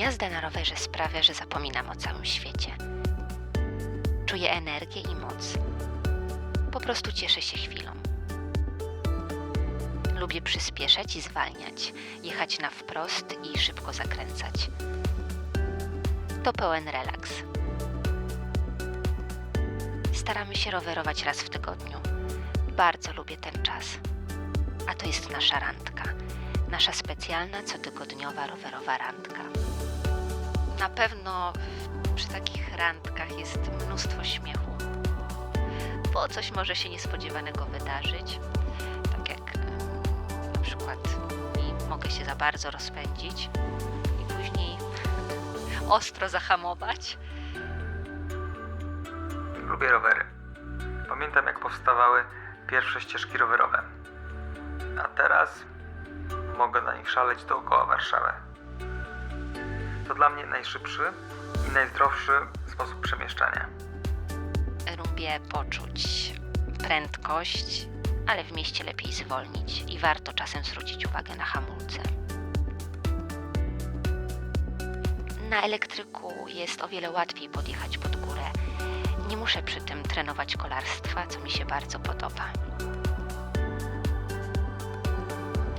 Jazda na rowerze sprawia, że zapominam o całym świecie. Czuję energię i moc. Po prostu cieszę się chwilą. Lubię przyspieszać i zwalniać, jechać na wprost i szybko zakręcać. To pełen relaks. Staramy się rowerować raz w tygodniu. Bardzo lubię ten czas. A to jest nasza randka. Nasza specjalna, cotygodniowa rowerowa randka. Na pewno przy takich randkach jest mnóstwo śmiechu, bo coś może się niespodziewanego wydarzyć. Tak jak na przykład mogę się za bardzo rozpędzić i później ostro zahamować. Lubię rowery. Pamiętam jak powstawały pierwsze ścieżki rowerowe. A teraz mogę na nich szaleć dookoła Warszawy. To dla mnie najszybszy i najzdrowszy sposób przemieszczania. Lubię poczuć prędkość, ale w mieście lepiej zwolnić i warto czasem zwrócić uwagę na hamulce. Na elektryku jest o wiele łatwiej podjechać pod górę. Nie muszę przy tym trenować kolarstwa, co mi się bardzo podoba.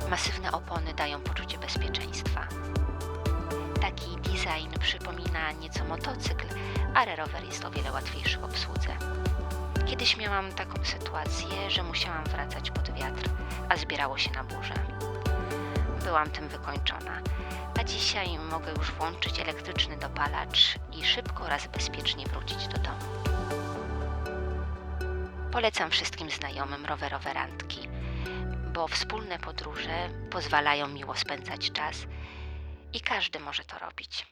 Masywne opony dają poczucie bezpieczeństwa. Taki design przypomina nieco motocykl, ale rower jest o wiele łatwiejszy w obsłudze. Kiedyś miałam taką sytuację, że musiałam wracać pod wiatr, a zbierało się na burzę. Byłam tym wykończona, a dzisiaj mogę już włączyć elektryczny dopalacz i szybko oraz bezpiecznie wrócić do domu. Polecam wszystkim znajomym rowerowe randki, bo wspólne podróże pozwalają miło spędzać czas i każdy może to robić.